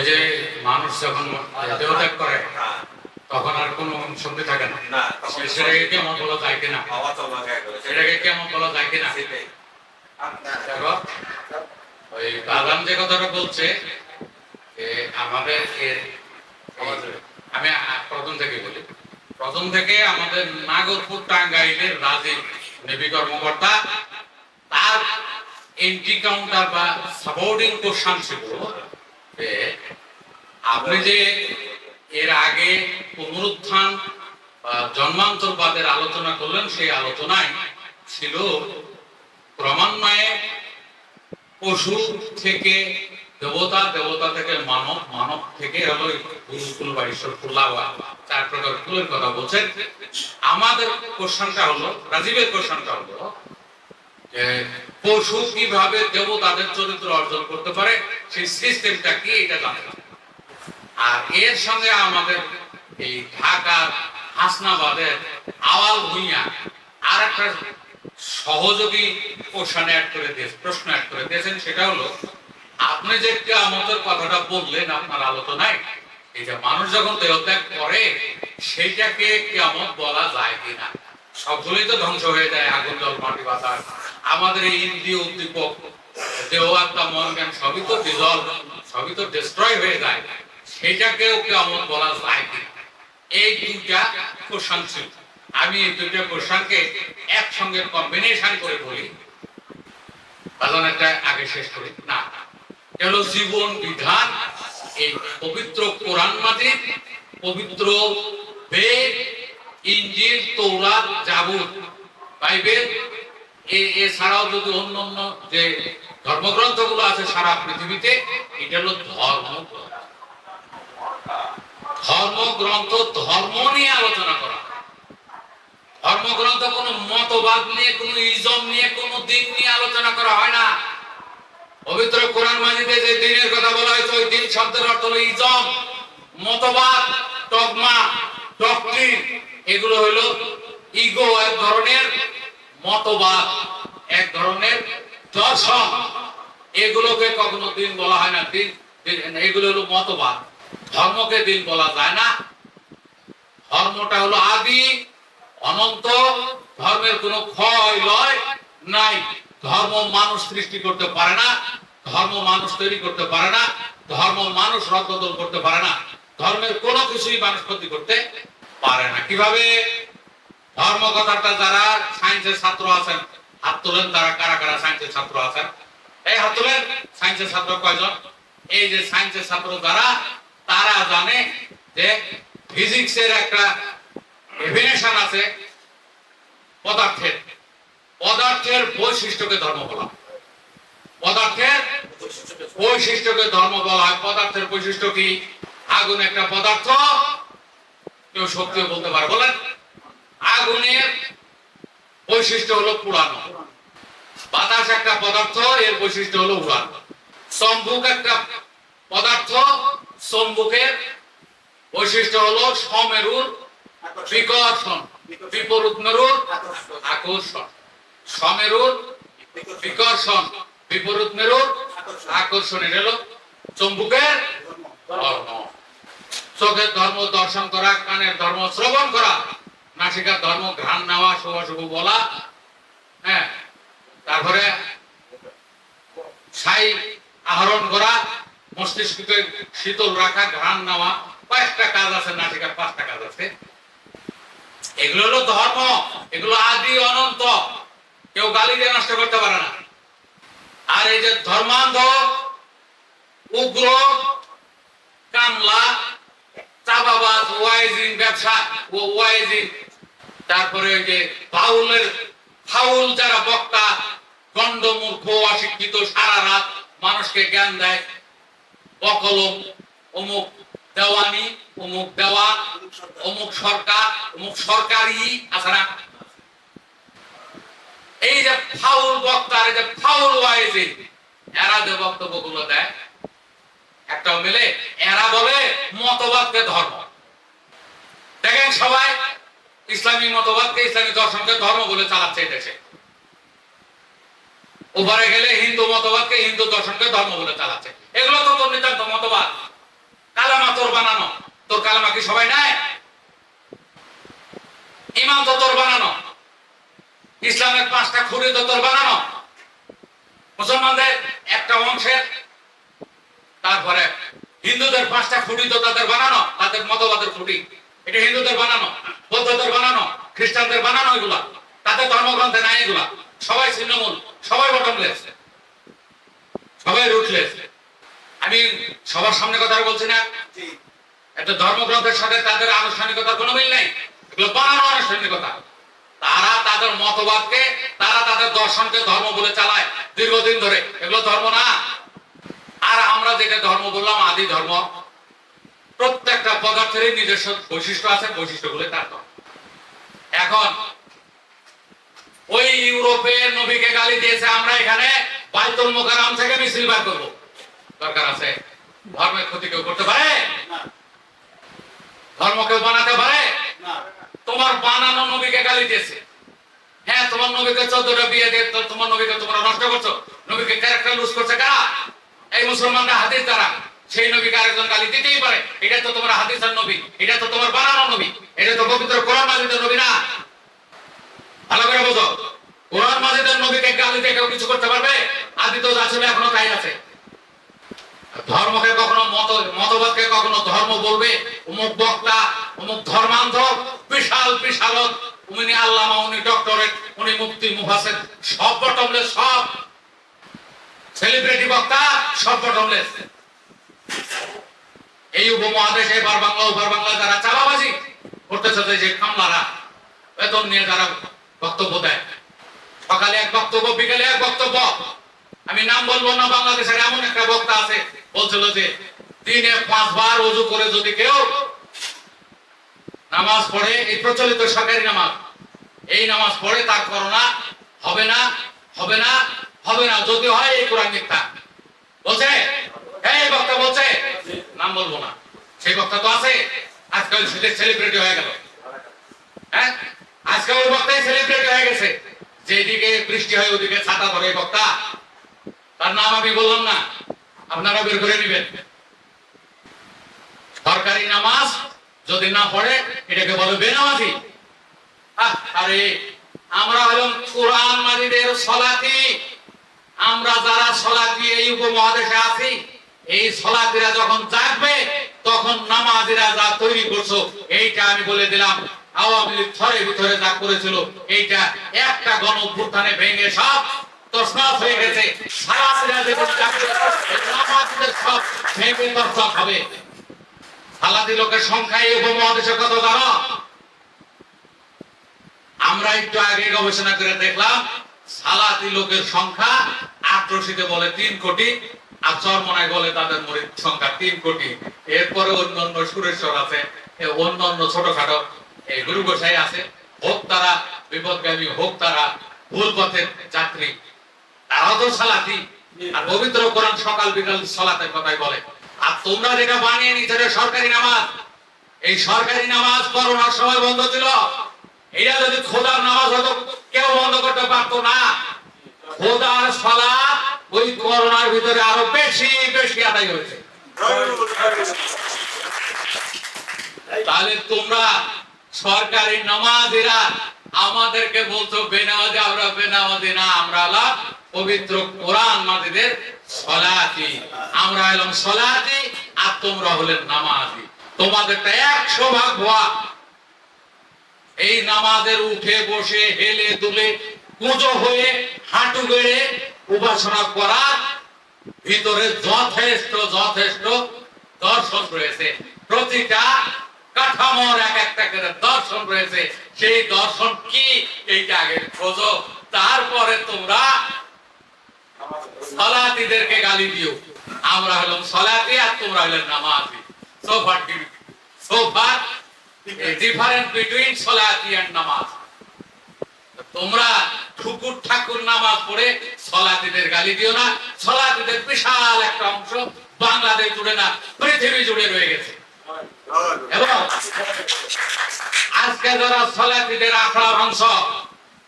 ওই যে মানুষ যখন দেহত্যাগ করে তখন আর কোনো শক্তি থাকে না। সেটাকে কেমন বলা যায় কিনা? সেটাকে কেমন বলা যায় কিনা? ওই বাদাম যে কথাটা বলছে আমাদের আমি প্রথম থেকে বলি। প্রথম থেকে আমাদের নাগরপুর টাঙ্গাইলের রাজীব নেভি কর্মকর্তা তার এন্ট্রি কাউন্টার বা সাপোর্টিং কোশ্চান ছিল আপনি যে এর আগে পুনরুত্থান জন্মান্তরবাদের আলোচনা করলেন, সেই আলোচনায় ছিল ক্রমান্বয়ে পশু থেকে দেবতা দেবতা থেকে মানব মানব থেকে হলো গুরুকুল বা ঈশ্বর কুল্লাওয়া চার প্রকার কুলের কথা বলছেন আমাদের কোশ্চেনটা হলো, রাজীবের কোশ্চেনটা হলো পশু কীভাবে দেবতাদের চরিত্র অর্জন করতে পারে, সেই সিস্টেমটা কি, এটা হবে। আর এর সঙ্গে আমাদের এই ঢাকার হাসনাবাদের আওয়াল ভুইয়া আর একটা সহযোগী কোশ্চেন অ্যাড করে দিয়েছে, প্রশ্ন অ্যাড করে দিয়েছেন, সেটা হলো, আপনি যে কেয়ামতের কথাটা বললেন, আপনার আলোচনায়, এই যে মানুষ যখন দেহত্যাগ করে, সেইটাকে কেয়ামত বলা যায় কিনা? সবগুলোই তো ধ্বংস হয়ে যায়, আগুন, জল, মাটি, বাতাস। আমাদের এই ইন্দ্রিয় উদ্দীপক, দেহ, আত্মা, মন, জ্ঞান, সবই তো ডিজলভ সবই তো ডিস্ট্রয় হয়ে যায়। সেটাকেও কেমন বলা যায় কিনা এই কোশ্চান ছিল। আমি এই দুইটা কোশ্চানকে একসঙ্গে কম্বিনেশন করে বলি। একটা আগে শেষ করি। না হলো জীবন বিধান? এই পবিত্র কোরআন মাজিদ, পবিত্র বেদ, ইঞ্জিল তৌরাত জাবুর বাইবেল এছাড়াও যদি অন্য অন্য যে ধর্মগ্রন্থগুলো আছে সারা পৃথিবীতে, এটা হলো ধর্ম ধর্মগ্রন্থ, ধর্ম নিয়ে আলোচনা করা। ধর্মগ্রন্থ কোনো মতবাদ নিয়ে, কোনো ইজম নিয়ে, কোনো দিন নিয়ে আলোচনা করা হয় না। পবিত্র কোরআন মাজিদে যে দিনের কথা বলা হয়েছে, ওই দিন শব্দের অর্থ হলো ইজম, মতবাদ, ডগমা, ডক্ট্রিন। এগুলো হলো ইগো এক ধরনের মতবাদ, এক ধরনের দর্শন। এগুলোকে কখনো দিন বলা হয় না, দিন- এগুলো হলো মতবাদ। ধর্মকে দিন বলা যায় না। ধর্মটা হলো আদি, অনন্ত, ধর্মের কোনো ক্ষয়, লয় নাই। ধর্ম মানুষ সৃষ্টি করতে পারে না, ধর্ম মানুষ তৈরি করতে পারে না, ধর্ম মানুষ রদবদল করতে পারে না, ধর্মের কোনো কিছুই মানুষ ক্ষতি করতে পারে না। কীভাবে? ধর্ম কথাটা যারা সায়েন্সের ছাত্র আছেন, হাত তোলেন তারা, কারা কারা সায়েন্সের ছাত্র আছেন? এই হাত তোলেন, সায়েন্সের ছাত্র কয়জন? এই যে সায়েন্সের ছাত্র যারা তারা জানে যে ফিজিক্সের একটা ডেফিনেশন আছে পদার্থের। পদার্থের বৈশিষ্ট্যকে ধর্ম বলা। পদার্থের বৈশিষ্ট্যকে ধর্ম বলা হয়। পদার্থের বৈশিষ্ট্য কি? আগুন একটা পদার্থ। কেউ সত্যি বলতে পারে। বলেন। আগুনের বৈশিষ্ট্য হলো পুরানো। বাতাস একটা পদার্থ, এর বৈশিষ্ট্য হলো উড়ানো। চম্বুক একটা চম্বুকের বৈশিষ্ট্য হলো সমেরুর বিকর্ষণ, বিপরীত মেরুর আকর্ষণ। সমেরুর বিকর্ষণ, বিপরীত মেরুর আকর্ষণ, এটা হলো চম্বুকের ধর্ম। চোখের ধর্ম দর্শন করা, কানের ধর্ম শ্রবণ করা, নাসিকার ধর্ম ঘ্রাণ নেওয়া, শুভ বলা হ্যাঁ। তারপরে ছাই আহরণ করা মস্তিষ্ককে শীতল রাখা, ঘ্রাণ নেওয়া কয়েকটা কাজ আছে নাসিকার পাঁচটা কাজ আছে। এগুলো হলো ধর্ম, এগুলো আদি, অনন্ত। কেউ গালি দিয়ে নষ্ট করতে পারে না। আর এই যে ধর্মান্ধ, উগ্র, কামলা চাপাবাজ ওয়াইজিং ব্যবসা, ও ওয়াইজিং। তারপরে ওই যে বাউলের, ফাউল যারা বক্তা, গন্ডমূর্খ, অশিক্ষিত, সারা রাত মানুষকে জ্ঞান দেয় অকলম অমুক দেওয়ানি, অমুক দেওয়ান অমুক সরকার, অমুক সরকারি আছে না। এই যে ফাউল বক্তার এই যে ফাউল ওয়াইজিং, এরা যে বক্তব্যগুলো দেয়, একটাও মিলে, এরা বলে মতবাদকে ধর্ম। দেখেন সবাই, ইসলামী মতবাদকে ইসলামী দর্শনকে ধর্ম বলে চালাচ্ছে দেশে। উপরে গেলে হিন্দু মতবাদকে হিন্দু দর্শনকে ধর্ম বলে চালাচ্ছে। এগুলো তো তোর নিতান্ত মতবাদ। কালামা তোর বানানো। তোর কালামা কি সবাই নেয়? ইমাম তো তোর বানানো। ইসলামের পাঁচটা খুঁড়ি তো তোর বানানো। মুসলমানদের একটা অংশের, তারপরে হিন্দুদের পাঁচটা খুঁটি তো তাদের বানানো। তাদের মতবাদের খুঁটি এটা হিন্দুদের বানানো, বৌদ্ধদের বানানো, খ্রিস্টানদের বানানো এগুলা। তাদের ধর্মগ্রন্থে নাই এগুলা। সবাই ছিন্নমূল সবাই বটমলেস সবাই রুটলেস আমি সবার সামনে কথা বলছি না। একটা ধর্মগ্রন্থের সাথে তাদের আনুষ্ঠানিকতার কোনো মিল নাই। এগুলো বানানো আনুষ্ঠানিকতা। তারা তাদের মতবাদকে তারা তাদের দর্শনকে ধর্ম বলে চালায় দীর্ঘদিন ধরে। এগুলো ধর্ম না। আর আমরা যেটা ধর্ম বললাম আদি ধর্ম প্রত্যেকটা পদার্থেরই নিজস্ব বৈশিষ্ট্য আছে বৈশিষ্ট্যগুলো তার ধর্ম। এখন ওই ইউরোপের নবীকে গালি দিয়েছে আমরা এখানে বাইতুল মোকাররম থেকে মিছিল বার করব। দরকার আছে? ধর্মের ক্ষতি কেউ করতে পারে? ধর্ম কেউ বানাতে পারে? তোমার বানানো নবীকে গালি দিয়েছে। হ্যাঁ তোমার নবীকে চোদ্দটা বিয়ে দিয়ে তো তোমার নবীকে তোমরা নষ্ট করছ। নবীকে ক্যারেক্টার লুজ করছে কারা? এই মুসলমানরা হাদিস দ্বারা। সেই নবীকে আরেকজন গালি দিতেই পারে। এটা তো তোমার হাদিসের নবী। এটা তো তোমার বানানো নবী। এটা তো পবিত্র কোরআন মাজিদের নবী না। ভালো করে বোঝো কোরআন মাজিদের নবীকে গালি দিয়ে কেউ কিছু করতে পারবে? আদি তো যা এখনও তাই আছে। ধর্মকে কখনো মত, মতবাদকে কখনো ধর্ম বলবে? অমুক বক্তা, অমুক ধর্মান্ধ বিশাল বিশালত। উনি আল্লামা, উনি ডক্টরেট, উনি মুফতি, মুফাসের, সব বটমলেস সব। সেলিব্রিটি বক্তা, সব বটমলেস এই উপমহাদেশে, এবার বাংলা ওপার বাংলা যারা চালাবাজি করতেছে, যে কামলারা বেতন নিয়ে যারা বক্তব্য দেয়। সকালে এক বক্তব্য, বিকালে এক বক্তব্য। আমি নাম বলব না, বাংলাদেশের এমন একটা বক্তা আছে, বলছিল যে, দিনে পাঁচবার ওযু করে যদি কেউ নামাজ পড়ে, এই প্রচলিত সরকারি নামাজ, এই নামাজ পড়ে তার করোনা হবে না হবে না হবে না যদি হয় এই কোরআন মিথ্যা। বলছে এই বক্তা বলছে, নাম বলব না। সেই বক্তা তো আছে, আজকাল সেলিব্রিটি হয়ে গেল। হ্যাঁ? আজকাল ওই বক্তাই সেলিব্রিটি হয়ে গেছে। যেদিকে বৃষ্টি হয় ওদিকে ছাতা ধরে বক্তা। তার নাম আমি বললাম না আপনারা বের করে নেবেন। সরকারি নামাজ যদি না পড়ে, এটাকে বলে বেনামাজি। আরে, আমরা হলাম কোরআন মাজিদের সলাতি। আমরা যারা সলাতি এই উপমহাদেশে আছি, এই সলাতিরা যখন জাগবে, তখন নামাজিরা যা তৈরি করছ, এইটা আমি বলে দিলাম। আওয়ামী লীগ ছড়ে ভিতরে যা করেছিল, এইটা একটা গণ অভ্যুত্থানে ভেঙে সব আমরা একটু আগে গবেষণা করে দেখলাম সালাতি লোকের সংখ্যা আট্রসিতে বলে তিন কোটি, আর চরমনায় বলে তাদের মরিদ সংখ্যা তিন কোটি। এরপরে অন্যান্য সুরেশ্বর আছে অন্যান্য ছোটখাটো এই গুরু গোসাই আছে। হোক তারা, বিপদগামী হোক তারা, ভুল পথের যাত্রী। তারাও তো সালাতি। আর পবিত্র কোরআন সকাল বিকাল সলাতের কথাই বলে। আর তোমরা যেটা বানিয়ে এটা সরকারি নামাজ। এই সরকারি নামাজ করোনার সময় বন্ধ ছিল। এটা যদি খোদার নামাজ হতো, কেউ বন্ধ করতে পারতো না। খোদার সলা ওই করোনার ভিতরে আরও বেশি বেশি আদায় হয়েছে। তাহলে তোমরা সরকারি নামাজিরা আমাদেরকে বলছো বেনামাজি, আমরা বেনামাজি না, আমরা হলাম পবিত্র কোরআন মাজিদের সলাতি। আমরা হলাম সলাতি আর তোমরা হলেন নামাজি। তোমাদেরটা একশো ভাগ ভুয়া। এই নামাজের উঠে বসে, হেলে দুলে, কুঁজো হয়ে, হাঁটু গেড়ে উপাসনা করা ভিতরে যথেষ্ট যথেষ্ট দর্শন রয়েছে। প্রতিটা কাঠামোর এক একটা করে দর্শন রয়েছে। সেই দর্শন কি? এইটা আগে খোঁজো। তারপরে তোমরা সলাতিদেরকে গালি দিও। আমরা হলাম সলাতি আর তোমরা হলেন নামাজি। So far so far different between সলাতি নামাজ। তোমরা ঠুকুর ঠাকুর নামাজ পড়ে সলাতিদের গালি দিও না। সলাতিদের বিশাল একটা অংশ বাংলাদেশ জুড়ে না, পৃথিবী জুড়ে রয়ে গেছে। এবং আজকে যারা সলাপিদের আখড়া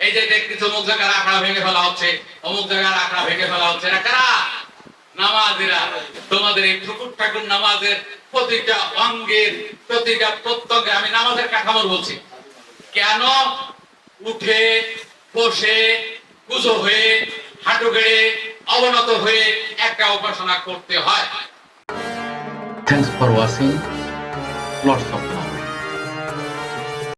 এই যে কিছু অমুক জায়গার আখড়া ভেঙে ফেলা হচ্ছে, অমুক জায়গার আখড়া ভেঙে ফেলা হচ্ছে কারা? তোমাদের এই ঠাকুর ঠাকুর নামাজের প্রতিটা অঙ্গের, প্রতিটা প্রত্যঙ্গে আমি নামাজের কাঠামোর বলছি। কেন উঠে, বসে, কুজো হয়ে, হাঁটু গেড়ে, অবনত হয়ে একটা উপাসনা করতে হয়? Thanks for watching 吴老了。